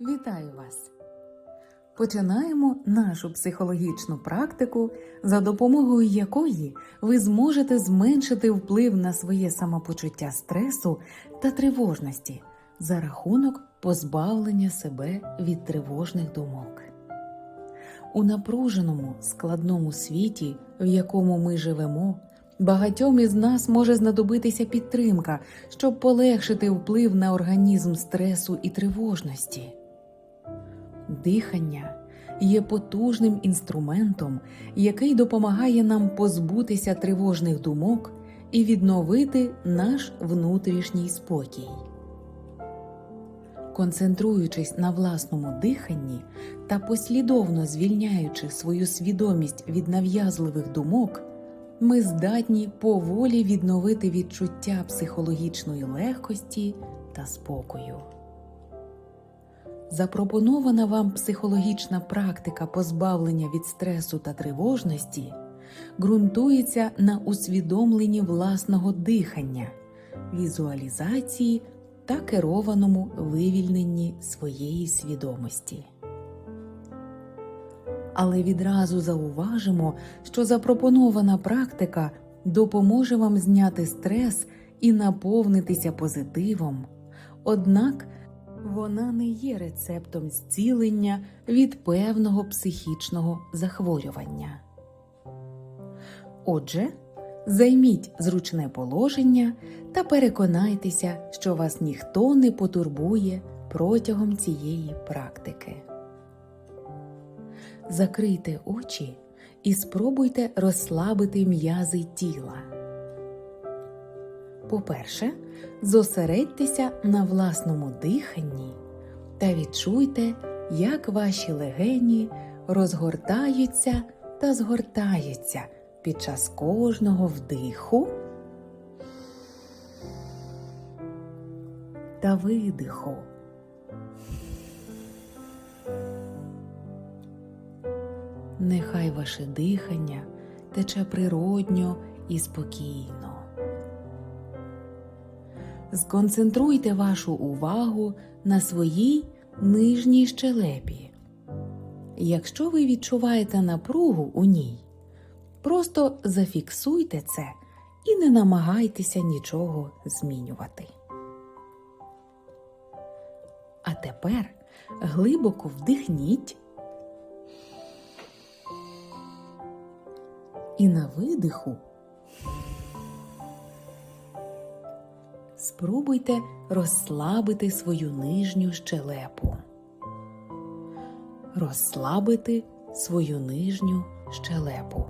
Вітаю вас! Починаємо нашу психологічну практику, за допомогою якої ви зможете зменшити вплив на своє самопочуття стресу та тривожності за рахунок позбавлення себе від тривожних думок. У напруженому, складному світі, в якому ми живемо, багатьом із нас може знадобитися підтримка, щоб полегшити вплив на організм стресу і тривожності. Дихання є потужним інструментом, який допомагає нам позбутися тривожних думок і відновити наш внутрішній спокій. Концентруючись на власному диханні та послідовно звільняючи свою свідомість від нав'язливих думок, ми здатні поволі відновити відчуття психологічної легкості та спокою. Запропонована вам психологічна практика позбавлення від стресу та тривожності ґрунтується на усвідомленні власного дихання, візуалізації та керованому вивільненні своєї свідомості. Але відразу зауважимо, що запропонована практика допоможе вам зняти стрес і наповнитися позитивом. Однак вона не є рецептом зцілення від певного психічного захворювання. Отже, займіть зручне положення та переконайтеся, що вас ніхто не потурбує протягом цієї практики. Закрийте очі і спробуйте розслабити м'язи тіла. По-перше, зосередьтеся на власному диханні та відчуйте, як ваші легені розгортаються та згортаються під час кожного вдиху та видиху. Нехай ваше дихання тече природньо і спокійно. Сконцентруйте вашу увагу на своїй нижній щелепі. Якщо ви відчуваєте напругу у ній, просто зафіксуйте це і не намагайтеся нічого змінювати. А тепер глибоко вдихніть і на видиху спробуйте розслабити свою нижню щелепу. Розслабити свою нижню щелепу.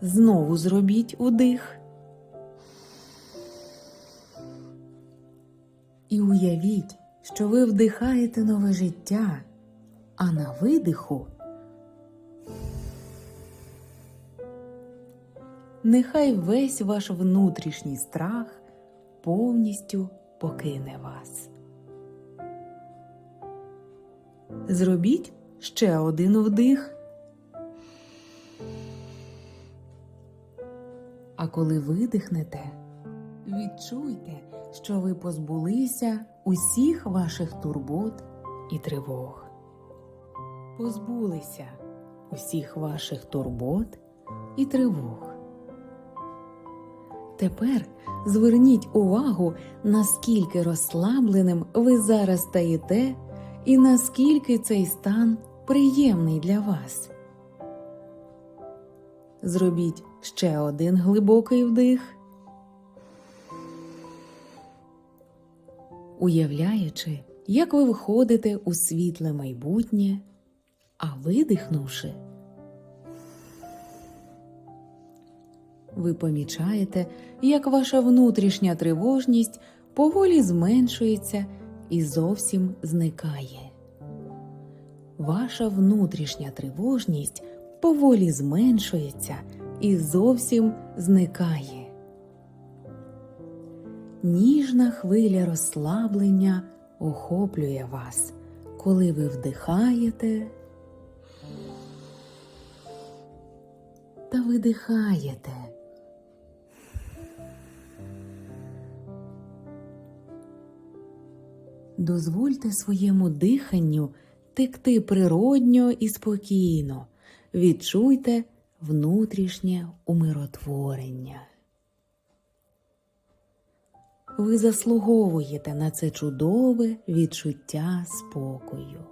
Знову зробіть удих. І уявіть, що ви вдихаєте нове життя, а на видиху нехай весь ваш внутрішній страх повністю покине вас. Зробіть ще один вдих. А коли видихнете, відчуйте, що ви позбулися усіх ваших турбот і тривог. Позбулися усіх ваших турбот і тривог. Тепер зверніть увагу, наскільки розслабленим ви зараз стаєте, і наскільки цей стан приємний для вас. Зробіть ще один глибокий вдих, уявляючи, як ви входите у світле майбутнє, а видихнувши. Ви помічаєте, як ваша внутрішня тривожність поволі зменшується і зовсім зникає. Ваша внутрішня тривожність поволі зменшується і зовсім зникає. Ніжна хвиля розслаблення охоплює вас, коли ви вдихаєте та видихаєте. Дозвольте своєму диханню текти природньо і спокійно. Відчуйте внутрішнє умиротворення. Ви заслуговуєте на це чудове відчуття спокою.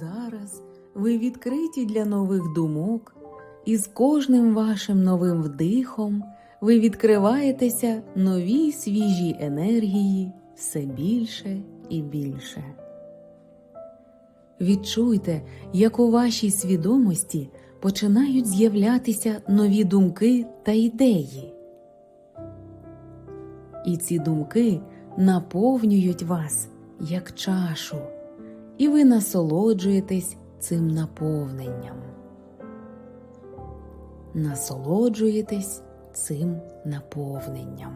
Зараз ви відкриті для нових думок, і з кожним вашим новим вдихом ви відкриваєтеся новій свіжій енергії все більше і більше. Відчуйте, як у вашій свідомості починають з'являтися нові думки та ідеї. І ці думки наповнюють вас як чашу, і ви насолоджуєтесь цим наповненням. Насолоджуєтесь цим наповненням.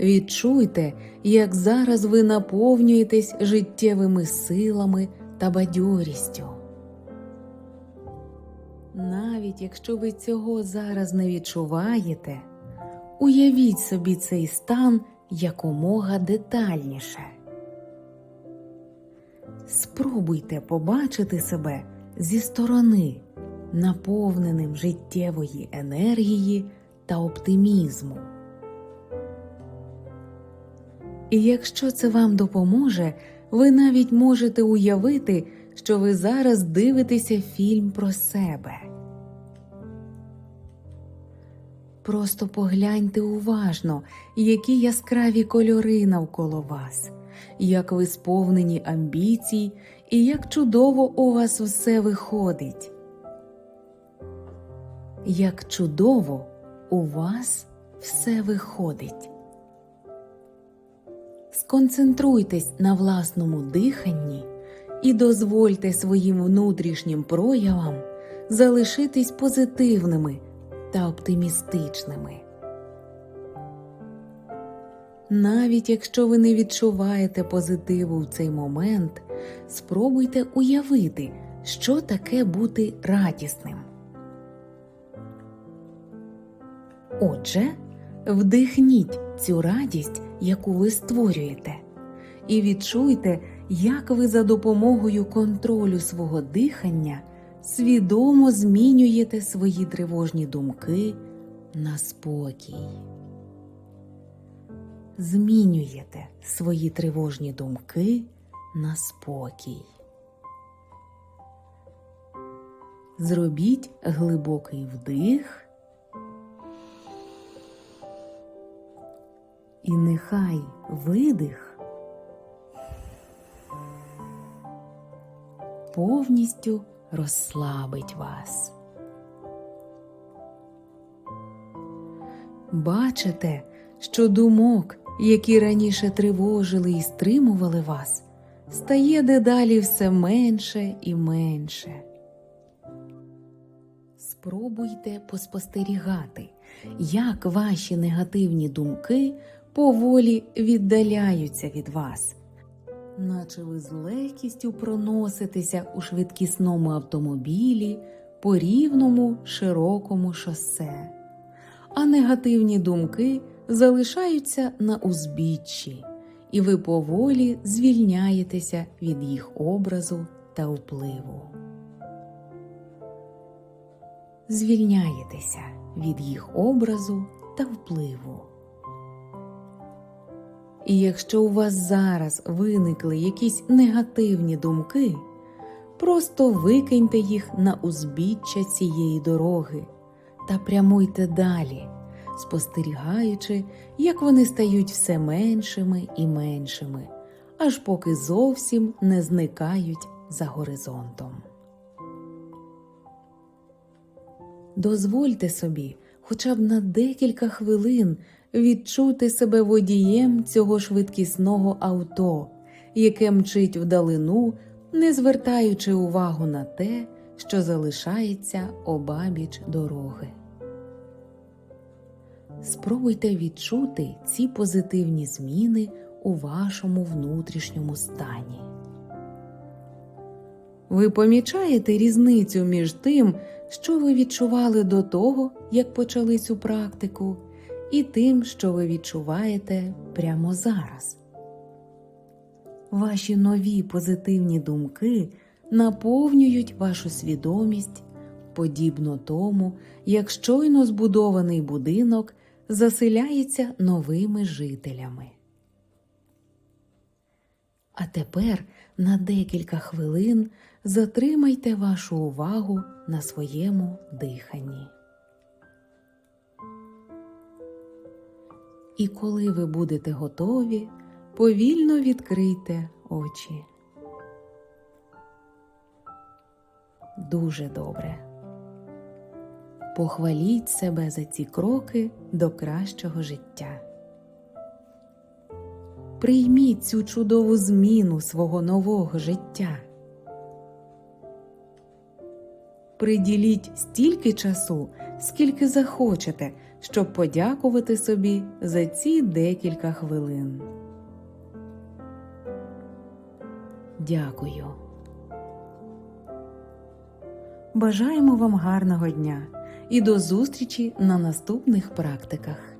Відчуйте, як зараз ви наповнюєтесь життєвими силами та бадьорістю. Навіть якщо ви цього зараз не відчуваєте, уявіть собі цей стан якомога детальніше. Спробуйте побачити себе зі сторони, наповненим життєвої енергії та оптимізму. І якщо це вам допоможе, ви навіть можете уявити, що ви зараз дивитеся фільм про себе. Просто погляньте уважно, які яскраві кольори навколо вас, як ви сповнені амбіцій і як чудово у вас все виходить. Як чудово у вас все виходить. Сконцентруйтесь на власному диханні і дозвольте своїм внутрішнім проявам залишитись позитивними та оптимістичними. Навіть якщо ви не відчуваєте позитиву в цей момент, спробуйте уявити, що таке бути радісним. Отже, вдихніть цю радість, яку ви створюєте, і відчуйте, як ви за допомогою контролю свого дихання свідомо змінюєте свої тривожні думки на спокій. Змінюєте свої тривожні думки на спокій. Зробіть глибокий вдих. І нехай видих повністю розслабить вас. Бачите, що думок, які раніше тривожили і стримували вас, стає дедалі все менше і менше. Спробуйте поспостерігати, як ваші негативні думки поволі віддаляються від вас, наче ви з легкістю проноситеся у швидкісному автомобілі по рівному широкому шосе, а негативні думки залишаються на узбіччі, і ви поволі звільняєтеся від їх образу та впливу. Звільняєтеся від їх образу та впливу. І якщо у вас зараз виникли якісь негативні думки, просто викиньте їх на узбіччя цієї дороги та прямуйте далі, спостерігаючи, як вони стають все меншими і меншими, аж поки зовсім не зникають за горизонтом. Дозвольте собі хоча б на декілька хвилин відчути себе водієм цього швидкісного авто, яке мчить вдалину, не звертаючи увагу на те, що залишається обабіч дороги. Спробуйте відчути ці позитивні зміни у вашому внутрішньому стані. Ви помічаєте різницю між тим, що ви відчували до того, як почали цю практику, і тим, що ви відчуваєте прямо зараз. Ваші нові позитивні думки наповнюють вашу свідомість, подібно тому, як щойно збудований будинок заселяється новими жителями. А тепер на декілька хвилин затримайте вашу увагу на своєму диханні. І коли ви будете готові, повільно відкрийте очі. Дуже добре. Похваліть себе за ці кроки до кращого життя. Прийміть цю чудову зміну свого нового життя. Приділіть стільки часу, скільки захочете, щоб подякувати собі за ці декілька хвилин. Дякую. Бажаємо вам гарного дня і до зустрічі на наступних практиках.